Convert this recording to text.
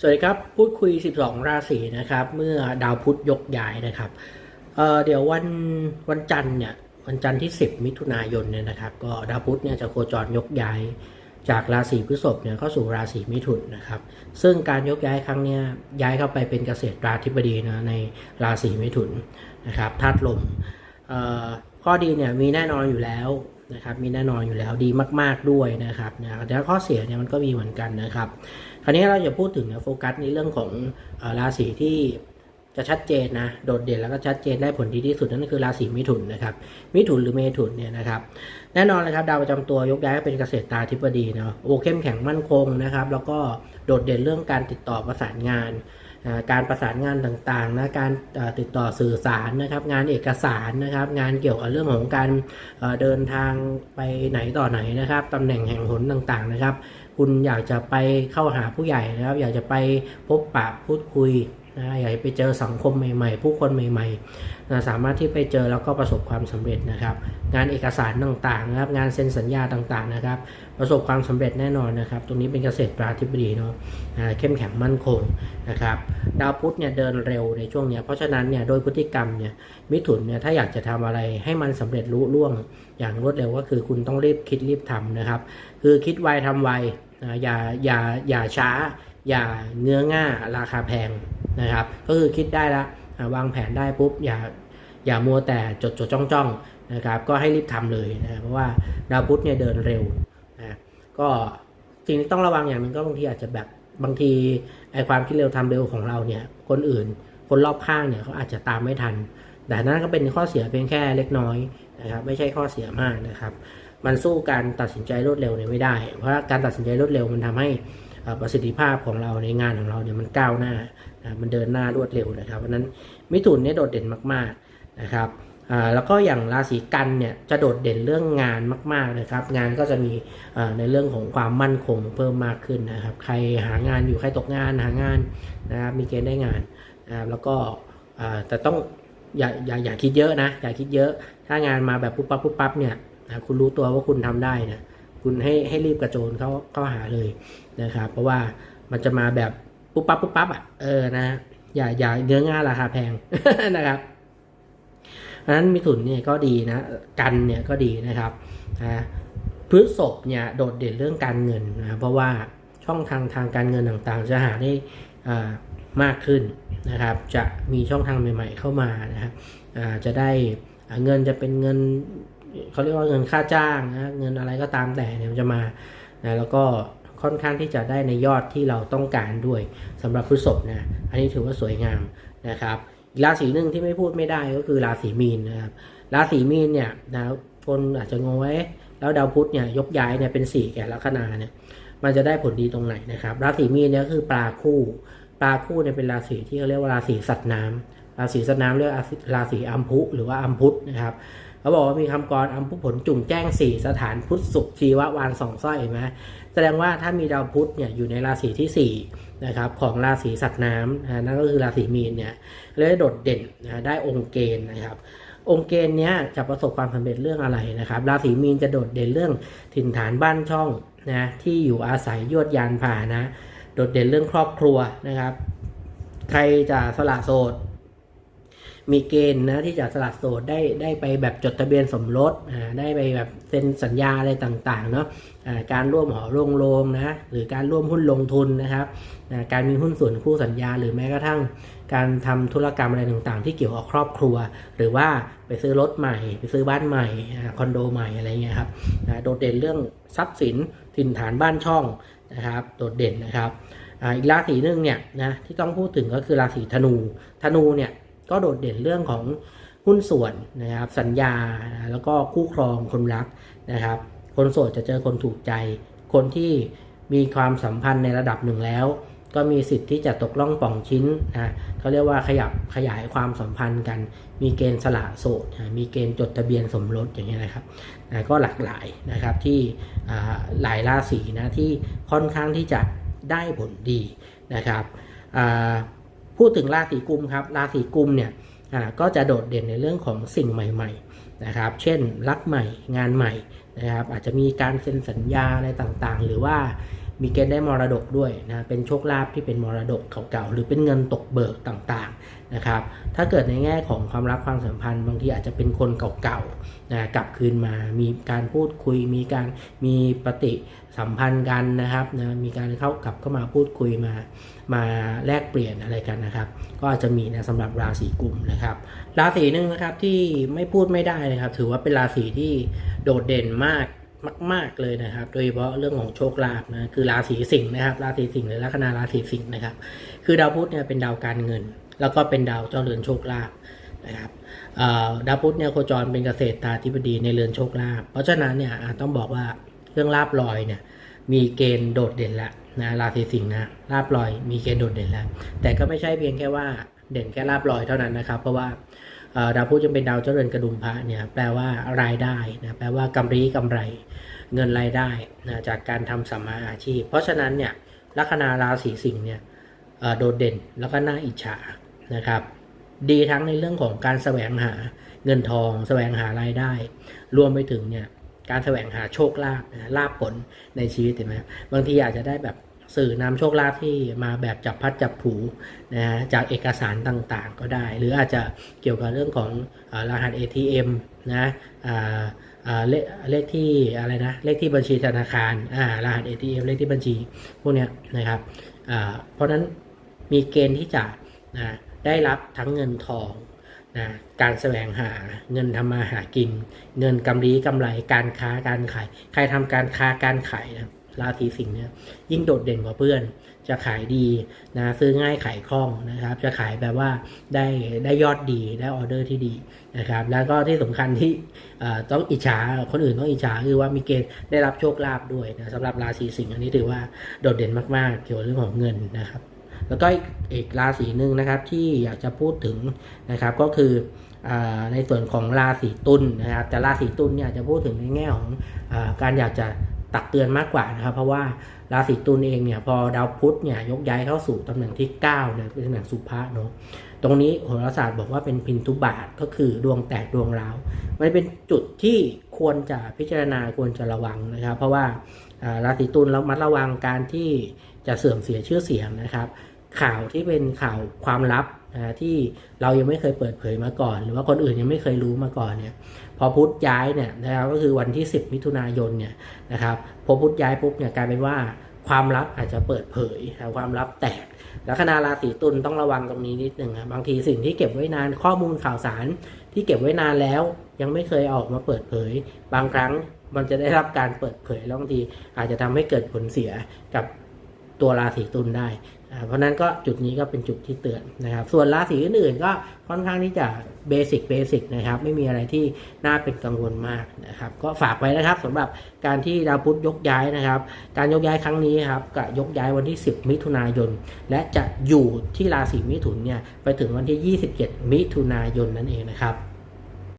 สวัสดีครับ พูดคุย 12 ราศีนะครับ เมื่อดาวพุธยกย้ายนะครับเเดี๋ยววันวันจันทร์เนี่ยวันจันทร์ที่ 10 มิถุนายนเนี่ยนะครับ ก็ดาวพุธเนี่ยจะโคจรยกย้าย จากราศีพฤษภเนี่ยเข้าสู่ราศีมิถุนนะครับ ซึ่งการยกย้ายครั้งเนี้ยย้ายเข้าไปเป็นเกษตรราธิบดีนะในราศีมิถุนนะครับธาตุลมข้อดีเนี่ยมีแน่นอนอยู่แล้วนะครับมีแน่นอนอยู่แล้วดีมาก ๆด้วยนะครับนะแต่ข้อเสียเนี่ยมันก็มีเหมือนกันนะครับ คราวนี้เราจะพูดถึงนะโฟกัสในเรื่องของอราศีที่จะชัดเจนนะโดดเด่นแล้วก็ชัดเจนได้ผลดีที่สุดนั่นก็คือราศีมิถุนนะครับมิถุนหรือเมถุนเนี่ยนะครับแน่นอนเลยครับดาวประจำตัวยกย้ายเป็นเกษตรตาธิบดีเนาะโอเข้มแข็งมั่นคงนะครับแล้วก็โดดเด่นเรื่องการติดต่อประสานงาน การประสานงานต่างๆนะการติดต่อสื่อสารนะครับงานเอกสารนะครับงานเกี่ยวกับเรื่องของการเอ่อเดินทางไปไหนต่อไหนนะครับตำแหน่งแห่งหนต่างๆนะครับ คุณอยากจะไปเข้าหาผู้ใหญ่นะครับ อยากจะไปพบปะพูดคุยนะอยากจะไปเจอสังคมใหม่ๆ ผู้คนใหม่ๆนะสามารถที่ไปเจอแล้วก็ประสบความสำเร็จนะครับ งานเอกสารต่างๆนะครับ งานเซ็นสัญญาต่างๆนะครับ ประสบความสำเร็จแน่นอนนะครับ ตรงนี้เป็นเกษตรปราธิบดีเนาะเข้มแข็งมั่นคงนะครับ ดาวพุธเนี่ยเดินเร็วในช่วงเนี้ยเพราะฉะนั้นเนี่ยโดยพฤติกรรมเนี่ยมิถุนเนี่ยถ้าอยากจะทำอะไรให้มันสำเร็จรุ่ล่วง อย่างรวดเร็วก็คือคุณต้องรีบคิดรีบทำนะครับ คือคิดไวทำไว อ่าอย่าอย่าอย่าช้า อย่าเงื้อง่าราคาแพงนะครับ ก็คือคิดได้ละวางแผนได้ปุ๊บอย่าอย่ามัวแต่จดจดจ้องจ้องนะครับก็ให้รีบทำเลยนะเพราะว่าดาวพุธเนี่ยเดินเร็วนะก็สิ่งที่ต้องระวังอย่างหนึงก็บางทีอาจจะแบบบางทีไอความคิดเร็วทำเร็วของเราเนี่ยคนอื่น คนรอบข้างเนี่ยเขาอาจจะตามไม่ทัน แต่นั่นก็เป็นข้อเสียเพียงแค่เล็กน้อยนะครับไม่ใช่ข้อเสียมากนะครับ มันสู้การตัดสินใจรวดเร็วเนี่ยไม่ได้ เพราะการตัดสินใจรวดเร็วมันทำให้ประสิทธิภาพของเราในงานของเราเนี่ยมันก้าวหน้ามันเดินหน้ารวดเร็วนะครับเพราะนั้นมิถุนเนี่ยโดดเด่นมากๆนะครับแล้วก็อย่างราศีกันเนี่ยจะโดดเด่นเรื่องงานมากๆนะครับ งานก็จะมีในเรื่องของความมั่นคงเพิ่มมากขึ้นนะครับ ใครหางานอยู่ใครตกงานหางานนะครับมีเกณฑ์ได้งานนะครับแล้วก็แต่ต้องอย่าอย่าอย่าคิดเยอะนะอย่าคิดเยอะ ถ้างานมาแบบปุ๊บปั๊บปุ๊บปั๊บเนี่ย นะคุณรู้ตัวว่าคุณทำได้นะคุณให้ให้รีบกระโจนเข้าเข้าหาเลยนะครับเพราะว่ามันจะมาแบบปุ๊บปั๊บปุ๊บปั๊บอะเออนะอย่าอย่าเนื้อง่าราคาแพงนะครับเพราะนั้นมิถุนเนี่ยก็ดีนะกันเนี่ยก็ดีนะครับนะพฤษภเนี่ยโดดเด่นเรื่องการเงินนะเพราะว่าช่องทางทางการเงินต่างๆ จะหาได้อ่ามากขึ้นนะครับ จะมีช่องทางใหม่ ๆ เข้ามานะครับอ่าจะได้เงินจะเป็นเงิน เขาเรียกว่าเงินค่าจ้างนะเงินอะไรก็ตามแต่เนี่ยมันจะมานะแล้วก็ค่อนข้างที่จะได้ในยอดที่เราต้องการด้วยสำหรับพฤษภนะอันนี้ถือว่าสวยงามนะครับราศีหนึ่งที่ไม่พูดไม่ได้ก็คือราศีมีนนะครับราศีมีนเนี่ยนะคนอาจจะงงว่าแล้วดาวพุธเนี่ยยกย้ายเนี่ยเป็นสี่แก่ลัคนาเนี่ยมันจะได้ผลดีตรงไหนนะครับ ราศีมีนเนี่ยคือปลาคู่ปลาคู่เนี่ยเป็นราศีที่เขาเรียกว่าราศีสัตว์น้ำราศีสัตว์น้ำเรียกราศีอัมพุหรือว่าอัมพุทธนะครับ เขาบอกว่ามีคำกรอัมพุผลจุ่มแจ้งสี่สถานพุทธสุขชีววานสองสร้อยเห็นไหมแสดงว่าถ้ามีดาวพุธเนี่ยอยู่ในราศีที่สี่นะครับของราศีสัตว์น้ำนะนั่นก็คือราศีมีนเนี่ยเลยโดดเด่นนะได้องค์เกณฑ์นะครับองค์เกณฑ์เนี้ยจะประสบความสำเร็จเรื่องอะไรนะครับ ราศีมีนจะโดดเด่นเรื่องถิ่นฐานบ้านช่องนะที่อยู่อาศัยยวดยานผ่านะ โดดเด่นเรื่องครอบครัวนะครับ ใครจะสละโสด มีเกณฑ์นะที่จะสละโสดได้ได้ไปแบบจดทะเบียนสมรสอ่าได้ไปแบบเซ็นสัญญาอะไรต่างๆเนาะอ่าการร่วมหอโรงโรงนะหรือการร่วมหุ้นลงทุนนะครับการมีหุ้นส่วนคู่สัญญา หรือแม้กระทั่งการทำธุรกรรมอะไรต่างๆ ที่เกี่ยวกับครอบครัว หรือว่าไปซื้อรถใหม่ ไปซื้อบ้านใหม่คอนโดใหม่อะไรเงี้ยครับโดดเด่นเรื่องทรัพย์สินถิ่นฐานบ้านช่องนะครับโดดเด่นนะครับอีกราศีหนึ่งเนี่ยนะที่ต้องพูดถึงก็คือราศีธนู ธนูเนี่ย ก็โดดเด่นเรื่องของหุ้นส่วนนะครับ สัญญาแล้วก็คู่ครองคนรักนะครับ คนโสดจะเจอคนถูกใจ คนที่มีความสัมพันธ์ในระดับหนึ่งแล้ว ก็มีสิทธิ์ที่จะตกล่องป่องชิ้นนะเขาเรียกว่าขยับขยายความสัมพันธ์กัน มีเกณฑ์สละโสดมีเกณฑ์จดทะเบียนสมรสอย่างเงี้ยนะครับนะก็หลากหลายนะครับที่หลายราศีนะที่ค่อนข้างที่จะได้ผลดีนะครับอ่า พูดถึงราศีกุมครับ ราศีกุมเนี่ยอ่าก็จะโดดเด่นในเรื่องของสิ่งใหม่ ๆนะครับ เช่นรักใหม่งานใหม่นะครับอาจจะมีการเซ็นสัญญาอะไรต่างๆ หรือว่า มีเกณฑ์ได้มรดกด้วยนะเป็นโชคลาภที่เป็นมรดกเก่าๆหรือเป็นเงินตกเบิกต่างๆนะครับ ถ้าเกิดในแง่ของความรักความสัมพันธ์บางทีอาจจะเป็นคนเก่าๆนะกลับคืนมา มีการพูดคุย มีการมีปฏิสัมพันธ์กันนะครับนะมีการเข้ากลับเข้ามาพูดคุยมา มาแลกเปลี่ยนอะไรกันนะครับ ก็อาจจะมีนะสำหรับราศีกุมนะครับ ราศีหนึ่งนะครับที่ไม่พูดไม่ได้นะครับ ถือว่าเป็นราศีที่โดดเด่นมาก มาก ๆเลยนะครับ โดยเฉพาะเรื่องของโชคลาภนะคือราศีสิงห์นะครับ ราศีสิงห์หรือลัคนาราศีสิงห์นะครับ คือดาวพุธเนี่ยเป็นดาวการเงิน แล้วก็เป็นดาวเจ้าเรือนโชคลาภนะครับดาวพุธเนี่ยโคจรเป็นเกษตรตาธิบดีในเรือนโชคลาภเพราะฉะนั้นเนี่ยต้องบอกว่าเรื่องลาบลอยเนี่ยมีเกณฑ์โดดเด่นล้วนะราศีสิงห์นะลาบลอยมีเกณฑ์โดดเด่นแล้วแต่ก็ไม่ใช่เพียงแค่ว่าเด่นแค่ลาบลอยเท่านั้นนะครับ เพราะว่า ดาวพุธยังเป็นดาวเจริญกระดุมพระเนี่ยแปลว่ารายได้นะแปลว่ากำไรกำไรเงินรายได้นะจากการทำสัมมาอาชีพ เพราะฉะนั้นเนี่ยลัคนาราศีสิงห์เนี่ยโดดเด่นแล้วก็น่าอิจฉานะครับ ดีทั้งในเรื่องของการแสวงหาเงินทอง แสวงหารายได้ รวมไปถึงเนี่ยการแสวงหาโชคลาภนะลาภผลในชีวิตเห็นไหมบางทีอาจจะได้แบบ สื่อนำโชคลาภที่มาแบบจับพัดจับผูนะฮะจากเอกสารต่างๆ ก็ได้ หรืออาจจะเกี่ยวกับเรื่องของอรหัส ATM นะอ่าอ่าเลขเลขที่อะไรนะเลขที่บัญชีธนาคารรหัส ATM เลขที่บัญชีพวกเนี้ยนะครับเพราะฉะนั้นมีเกณฑ์ที่จะนะได้รับทั้งเงินทองนะการแสวงหาเงินทำมาหากิน เงินกำไรกำไรการค้าการขาย ใครทำการค้าการขายนะ ราศีสิงห์เนี่ยยิ่งโดดเด่นกว่าเพื่อน จะขายดีนะซื้อง่ายขายคล่องนะครับ จะขายแบบว่าได้ได้ยอดดีได้ออเดอร์ที่ดีนะครับ แล้วก็ที่สำคัญที่ต้องอิจฉาคนอื่นต้องอิจฉาคือว่ามีเกณฑ์ได้รับโชคลาภด้วยนะสำหรับราศีสิงห์อันนี้ถือว่าโดดเด่นมากๆ เกี่ยวกับเรื่องของเงินนะครับ แล้วก็อีกราศีหนึ่งนะครับที่อยากจะพูดถึงนะครับก็คือในส่วนของราศีตุลนะครับแต่ราศีตุลเนี่ยจะพูดถึงในแง่ของอการอยากจะ ตักเตือนมากกว่านะครับ เพราะว่าราศีตุลเองเนี่ยพอดาวพุธเนี่ยยกย้ายเข้าสู่ตำแหน่งที่9เนี่ยเป็นตำแหน่งสุภาเนาะตรงนี้โหราศาสตร์บอกว่าเป็นพินทุบาทก็คือดวงแตกดวงร้าวมันเป็นจุดที่ควรจะพิจารณาควรจะระวังนะครับ เพราะว่าราศีตุลเรามัดระวังการที่จะเสื่อมเสียชื่อเสียงนะครับ ข่าวที่เป็นข่าวความลับ ที่เรายังไม่เคยเปิดเผยมาก่อน หรือว่าคนอื่นยังไม่เคยรู้มาก่อนเนี่ยพอพุธย้ายเนี่ยนะครับก็คือวันที่ 10 มิถุนายนเนี่ยนะครับพอพุธย้ายปุ๊บเนี่ยกลายเป็นว่าความลับอาจจะเปิดเผยนะความลับแตกแล้วคณะราศีตุลต้องระวังตรงนี้นิดหนึ่งนะบางทีสิ่งที่เก็บไว้นานข้อมูลข่าวสารที่เก็บไว้นานแล้ว ยังไม่เคยออกมาเปิดเผย บางครั้งมันจะได้รับการเปิดเผยแล้วบางทีอาจจะทำให้เกิดผลเสียกับตัวราศีตุลได้ เพราะนั้นก็จุดนี้ก็เป็นจุดที่เตือนนะครับ ส่วนราศีอื่นๆก็ค่อนข้างที่จะเบสิกเบสิกนะครับ ไม่มีอะไรที่น่าเป็นกังวลมากนะครับ ก็ฝากไว้นะครับสำหรับการที่ดาวพุธยกย้ายนะครับ การยกย้ายครั้งนี้ครับก็ยกย้ายวันที่ 10 มิถุนายน และจะอยู่ที่ราศีมิถุนเนี่ยไปถึงวันที่ 27 มิถุนายนนั่นเองนะครับ